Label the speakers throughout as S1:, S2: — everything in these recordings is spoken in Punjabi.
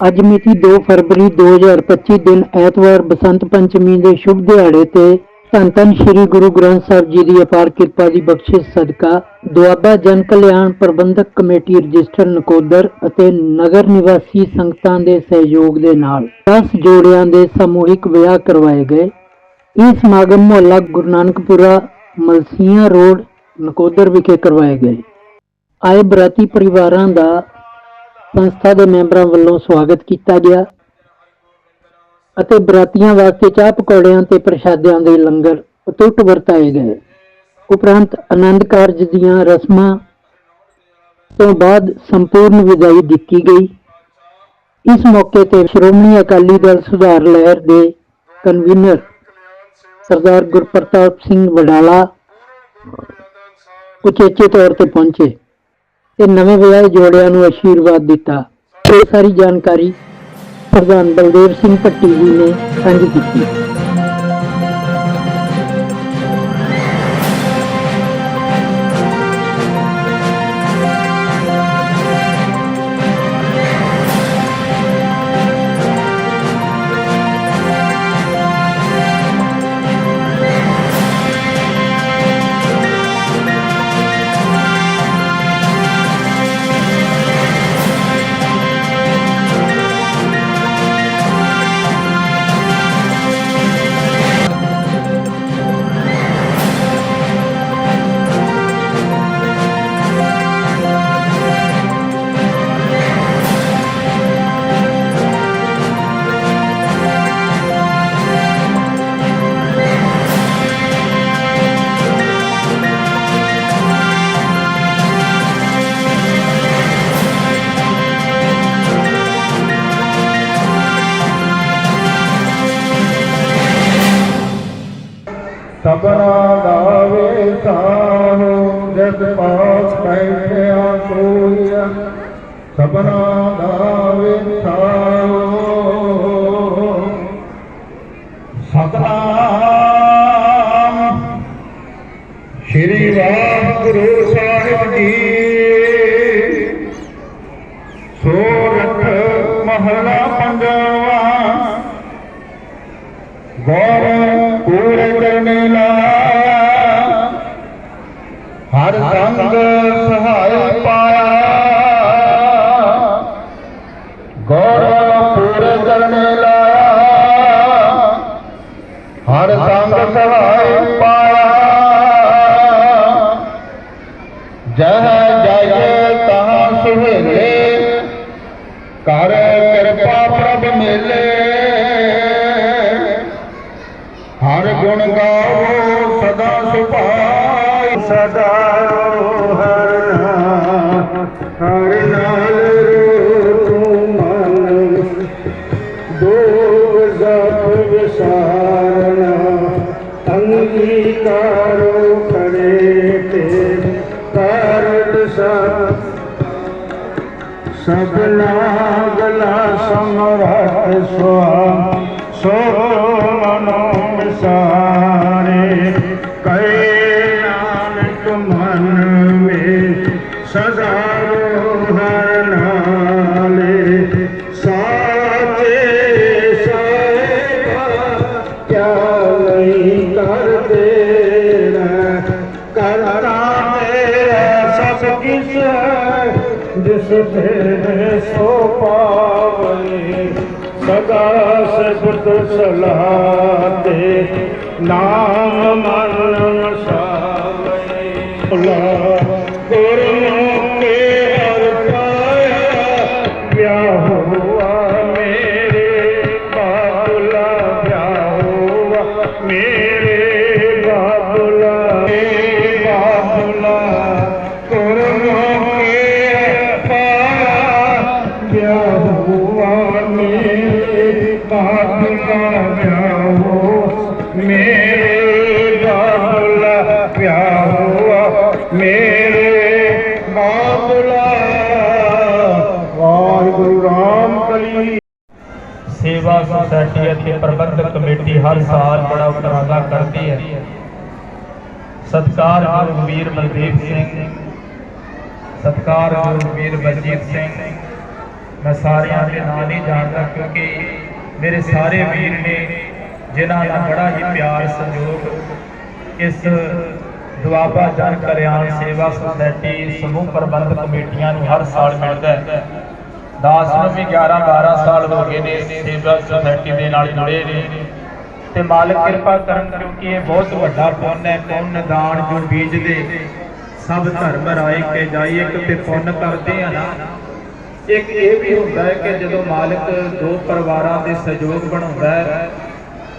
S1: ਅੱਜ ਮਿਤੀ 2 ਫਰਵਰੀ 2025 ਦਿਨ ਐਤਵਾਰ ਬਸੰਤ ਪੰਚਮੀ ਦੇ ਸ਼ੁਭ ਦਿਹਾੜੇ ਤੇ ਧੰਨ ਧੰਨ ਸ੍ਰੀ ਗੁਰੂ ਗ੍ਰੰਥ ਸਾਹਿਬ ਜੀ ਦੀ ਅਪਾਰ ਕਿਰਪਾ ਦੀ ਬਖਸ਼ਿਸ਼ ਸਦਕਾ ਦੁਆਬਾ ਜਨ ਕਲਿਆਣ ਪ੍ਰਬੰਧਕ ਕਮੇਟੀ ਰਜਿਸਟਰ ਨਕੋਦਰ ਅਤੇ ਨਗਰ ਨਿਵਾਸੀ ਸੰਗਤਾਂ ਦੇ ਸਹਿਯੋਗ ਦੇ ਨਾਲ 10 ਜੋੜਿਆਂ ਦੇ ਸਮੂਹਿਕ ਵਿਆਹ ਕਰਵਾਏ ਗਏ। ਇਹ ਸਮਾਗਮ ਮੁਹੱਲਾ ਗੁਰੂ ਨਾਨਕਪੁਰਾ ਮਲਸੀਆਂ ਰੋਡ ਨਕੋਦਰ ਵਿਖੇ ਕਰਵਾਏ ਗਏ। ਆਏ ਬਰਾਤੀ ਪਰਿਵਾਰਾਂ ਦਾ ਸੰਸਥਾ ਦੇ ਮੈਂਬਰਾਂ ਵੱਲੋਂ ਸਵਾਗਤ ਕੀਤਾ ਗਿਆ ਅਤੇ ਬਰਾਤੀਆਂ ਵਾਸਤੇ ਚਾਹ ਪਕੌੜਿਆਂ ਤੇ ਪ੍ਰਸ਼ਾਦਿਆਂ ਦੇ ਲੰਗਰ ਅਟੁੱਟ ਵਰਤਾਏ ਗਏ। ਉਪਰੰਤ ਆਨੰਦ ਕਾਰਜ ਦੀਆਂ ਰਸਮਾਂ ਤੋਂ ਬਾਅਦ ਸੰਪੂਰਨ ਵਿਦਾਈ ਦਿੱਤੀ ਗਈ। ਇਸ ਮੌਕੇ ਤੇ ਸ਼੍ਰੋਮਣੀ ਅਕਾਲੀ ਦਲ ਸੁਧਾਰ ਲਹਿਰ ਦੇ ਕਨਵੀਨਰ ਸਰਦਾਰ ਗੁਰਪ੍ਰਤਾਪ ਸਿੰਘ ਵਡਾਲਾ ਉਚੇਚੇ ਤੌਰ ਤੇ ਪਹੁੰਚੇ। ਤੇ ਨਵੇਂ ਵਿਆਹੇ ਜੋੜਿਆਂ ਨੂੰ ਆਸ਼ੀਰਵਾਦ ਦਿੱਤਾ। ਇਹ ਸਾਰੀ ਜਾਣਕਾਰੀ ਪ੍ਰਧਾਨ ਬਲਦੇਵ ਸਿੰਘ ਭੱਟੀ ਜੀ ਨੇ ਸਾਂਝੀ ਕੀਤੀ।
S2: ਸਭਨਾ ਗਾਵੇ ਸਾਹੋ ਜਦ ਪਾਸ ਬੈਠਿਆ ਸੋਈਆ ਸਭਨਾ ਗਾਵੇ ਸਾਹੋ। ਸਤਨਾਮ। ਸ਼੍ਰੀ ਵਾਹਿਗੁਰੂ ਸਾਹਿਬ जय सगला गला समरत सुहा सो मनो मिसा भेण सो पावनी सदा सत सलाह ते नाम मन सावनी
S3: ਸੇਵਾ ਸੁਸਾਇਟੀ ਅਤੇ ਪ੍ਰਬੰਧਕ ਕਮੇਟੀ ਹਰ ਸਾਲ ਬੜਾ ਉਪਰਾਲਾ ਕਰਦੀ ਹੈ। ਸਤਿਕਾਰਯੋਗ ਵੀਰ ਮਨਦੀਪ ਸਿੰਘ। ਸਤਿਕਾਰਯੋਗ ਵੀਰ ਬਲਜੀਤ ਸਿੰਘ। ਮੈਂ ਸਾਰਿਆਂ ਦੇ ਨਾਂ ਨਹੀਂ ਜਾਣਦਾ ਕਿਉਂਕਿ ਮੇਰੇ ਸਾਰੇ ਵੀਰ ਨੇ ਜਿਨ੍ਹਾਂ ਦਾ ਬੜਾ ਹੀ ਪਿਆਰ ਸਹਿਯੋਗ ਇਸ ਦੁਆਬਾ ਜਨ ਕਲਿਆਣ ਸੇਵਾ ਸੁਸਾਇਟੀ ਸਮੂਹ ਪ੍ਰਬੰਧਕ ਕਮੇਟੀਆਂ ਨੂੰ ਹਰ ਸਾਲ ਮਿਲਦਾ ਹੈ। ਦਾਸ ਨੂੰ ਵੀ 11 12 ਸਾਲ ਹੋ ਗਏ ਨੇ ਸੇਵਾ ਸੁਸਾਇਟੀ ਦੇ ਨਾਲ ਜੁੜੇ ਨੇ। ਤੇ ਮਾਲਕ ਕਿਰਪਾ ਕਰਨ ਕਿਉਂਕਿ ਇਹ ਬਹੁਤ ਵੱਡਾ ਪੁੰਨ ਹੈ, ਪੁੰਨ ਦਾਨ ਜੋ ਬੀਜਦੇ ਸਭ ਧਰਮ ਰਾਏ ਕੇ ਜਾਈਏ ਕਿਤੇ ਪੁੰਨ ਕਰਦੇ ਆ ਨਾ। ਇੱਕ ਇਹ ਵੀ ਹੁੰਦਾ ਹੈ ਕਿ ਜਦੋਂ ਮਾਲਕ ਦੋ ਪਰਿਵਾਰਾਂ ਦੇ ਸਹਿਯੋਗ ਬਣਾਉਂਦਾ ਹੈ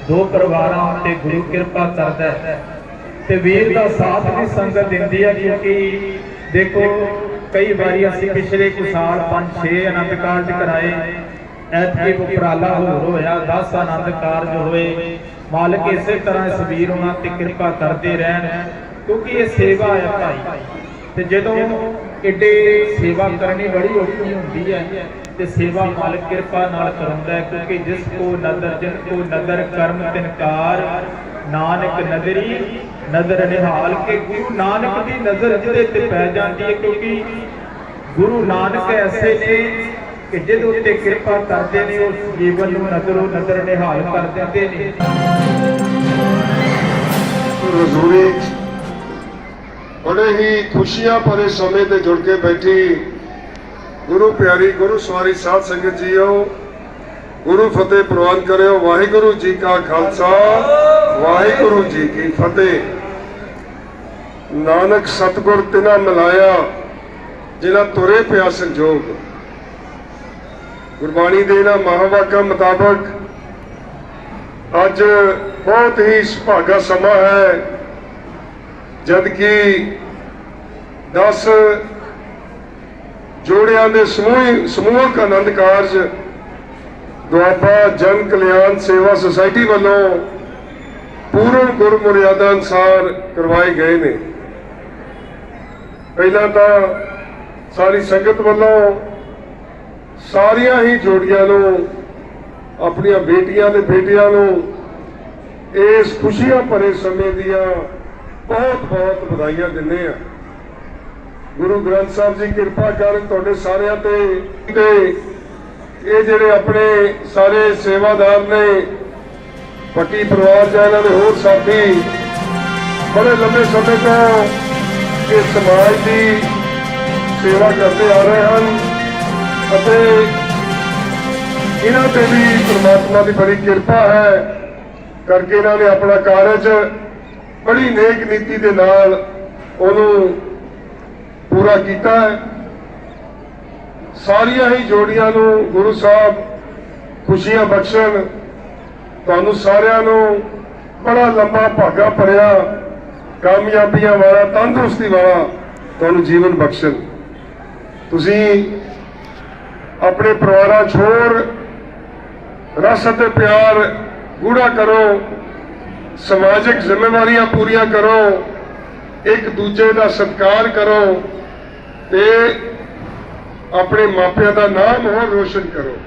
S3: ਦੋ ਪਰਿਵਾਰਾਂ ਉੱਤੇ ਗੁਰੂ ਕਿਰਪਾ ਕਰਦਾ ਹੈ। ਤੇ ਵੀਰ ਦਾ ਸਾਥ ਵੀ ਸੰਗਤ ਦਿੰਦੀ ਹੈ ਕਿਉਂਕਿ ਦੇਖੋ, ਕਈ ਵਾਰੀ ਅਸੀਂ ਪਿਛਲੇ ਕੁ ਸਾਲ 5-6 ਆਨੰਦ ਕਾਰਜ ਕਰਾਏ। ਐਤਕੀ ਉਪਰਾਲਾ ਹੋਰ ਹੋਇਆ 10 ਆਨੰਦ ਕਾਰਜ ਹੋਏ। ਮਾਲਕ ਇਸੇ ਤਰ੍ਹਾਂ ਇਸ ਵੀਰ ਉਹਨਾਂ ਤੇ ਕਿਰਪਾ ਕਰਦੇ ਰਹਿਣ, ਕਿਉਂਕਿ ਇਹ ਸੇਵਾ ਹੈ ਭਾਈ। ਤੇ ਜਦੋਂ ਏਡੇ ਸੇਵਾ ਕਰਨੀ ਬੜੀ ਔਖੀ ਹੁੰਦੀ ਹੈ ਤੇ ਸੇਵਾ ਮਾਲਕ ਕਿਰਪਾ ਨਾਲ ਕਰਾਉਂਦਾ ਹੈ, ਕਿਉਂਕਿ ਜਿਸ ਕੋ ਨਦਰ ਜਿਨ ਕੋ ਨਦਰ ਕਰਮ ਤਿਨਕਾਰ ਨਾਨਕ ਨਦਰੀ ਨਦਰ ਨਿਹਾਲ ਕੇ ਗੁਰੂ ਨਾਨਕ ਦੀ ਨਜ਼ਰ ਜਿਹਦੇ ਤੇ ਪੈ ਜਾਂਦੀ ਹੈ, ਕਿਉਂਕਿ ਗੁਰੂ ਨਾਨਕ ਐਸੇ ਨੇ ਕਿ ਜਿਹਦੇ ਉੱਤੇ ਕਿਰਪਾ ਕਰਦੇ ਨੇ ਉਸ ਜੀਵਨ ਨੂੰ ਨਜ਼ਰੋਂ ਨਜ਼ਰ ਨਿਹਾਲ ਕਰ ਦਿੰਦੇ ਨੇ।
S4: ਹਜ਼ੂਰੀ ਬੜੇ ਹੀ ਖੁਸ਼ੀਆਂ ਭਰੇ ਸਮੇਂ ਤੇ ਜੁੜ ਕੇ ਬੈਠੀ ਗੁਰੂ ਪਿਆਰੀ, ਗੁਰੂ ਸਵਾਰੀ ਸਾਧ ਸੰਗਤ ਜੀਓ, ਗੁਰੂ ਫਤਿਹ ਪ੍ਰਵਾਨ ਕਰਿਓ, ਵਾਹਿਗੁਰੂ ਜੀ ਕਾ ਖਾਲਸਾ, ਵਾਹਿਗੁਰੂ ਜੀ ਕੀ ਫਤਿਹ। ਨਾਨਕ ਸਤਿਗੁਰ ਤਿਨਾ ਮਿਲਾਇਆ, ਜਿਨ੍ਹਾਂ ਤੁਰੇ ਪਿਆ ਸੰਜੋਗ। ਗੁਰਬਾਣੀ ਦੇ ਇਹਨਾਂ ਮਹਾਵਾਕਾਂ ਮੁਤਾਬਕ, ਅੱਜ ਬਹੁਤ ਹੀ ਸੁਭਾਗਾ ਸਮਾਂ ਹੈ ਜਦ ਕਿ 10 ਜੋੜਿਆਂ ਦੇ ਸਮੂਹ ਸਮੂਹਕ ਆਨੰਦ ਕਾਰਜ ਦੁਆਬਾ ਜਨ ਕਲਿਆਣ ਸੇਵਾ ਸੁਸਾਇਟੀ ਵੱਲੋਂ ਪੂਰਨ ਗੁਰ ਗੁਰਮਰਿਆਦਾ ਅਨੁਸਾਰ ਕਰਵਾਏ ਗਏ ਨੇ। ਪਹਿਲਾਂ ਤਾਂ ਸਾਰੀ ਸੰਗਤ ਵੱਲੋਂ ਸਾਰੀਆਂ ਹੀ ਜੋੜੀਆਂ ਨੂੰ, ਆਪਣੀਆਂ ਬੇਟੀਆਂ ਤੇ ਬੇਟਿਆਂ ਨੂੰ ਇਸ ਖੁਸ਼ੀਆਂ ਭਰੇ ਸਮੇਂ ਦੀਆਂ ਬਹੁਤ ਬਹੁਤ ਵਧਾਈਆਂ ਦਿੰਦੇ ਆ ਗੁਰੂ ਗ੍ਰੰਥ ਸਾਹਿਬ ਜੀ, ਕਿਰਪਾ ਕਰਨ ਤੁਹਾਡੇ ਸਾਰਿਆਂ ਤੇ। ਤੇ ਇਹ ਜਿਹੜੇ ਆਪਣੇ ਸਾਰੇ ਸੇਵਾਦਾਰ ਨੇ ਪੱਟੀ ਪਰਿਵਾਰ ਜਾਂ ਇਹਨਾਂ ਦੇ ਹੋਰ ਸਾਥੀ, ਬੜੇ ਲੰਬੇ ਸਮੇਂ ਤੋਂ ਇਸ ਸਮਾਜ ਦੀ ਸੇਵਾ ਕਰਦੇ ਆ ਰਹੇ ਹਨ ਅਤੇ ਇਹਨਾਂ ਤੇ ਵੀ ਪ੍ਰਮਾਤਮਾ ਦੀ ਬੜੀ ਕਿਰਪਾ ਹੈ। ਕਰਕੇ ਇਹਨਾਂ ਨੇ ਆਪਣਾ ਕਾਰਜ ਬੜੀ ਨੇਕ ਨੀਤੀ ਦੇ ਨਾਲ ਉਹਨੂੰ ਪੂਰਾ ਕੀਤਾ ਹੈ। ਸਾਰੀਆਂ ਹੀ ਜੋੜੀਆਂ ਨੂੰ ਗੁਰੂ ਸਾਹਿਬ ਖੁਸ਼ੀਆਂ ਬਖਸ਼ਣ। ਤੁਹਾਨੂੰ ਸਾਰਿਆਂ ਨੂੰ ਬੜਾ ਲੰਬਾ ਭਾਗਾ ਭਰਿਆ, ਕਾਮਯਾਬੀਆਂ ਵਾਲਾ, ਤੰਦਰੁਸਤੀ ਵਾਲਾ ਤੁਹਾਨੂੰ ਜੀਵਨ ਬਖਸ਼ਣ। ਤੁਸੀਂ ਆਪਣੇ ਪਰਿਵਾਰਾਂ ਛੋੜ ਰਸ ਅਤੇ ਪਿਆਰ ਗੂੜਾ ਕਰੋ। ਸਮਾਜਿਕ ਜ਼ਿੰਮੇਵਾਰੀਆਂ ਪੂਰੀਆਂ ਕਰੋ। ਇੱਕ ਦੂਜੇ ਦਾ ਸਤਿਕਾਰ ਕਰੋ। ਤੇ ਆਪਣੇ ਮਾਪਿਆਂ ਦਾ ਨਾਮ ਹੋਰ ਰੋਸ਼ਨ ਕਰੋ।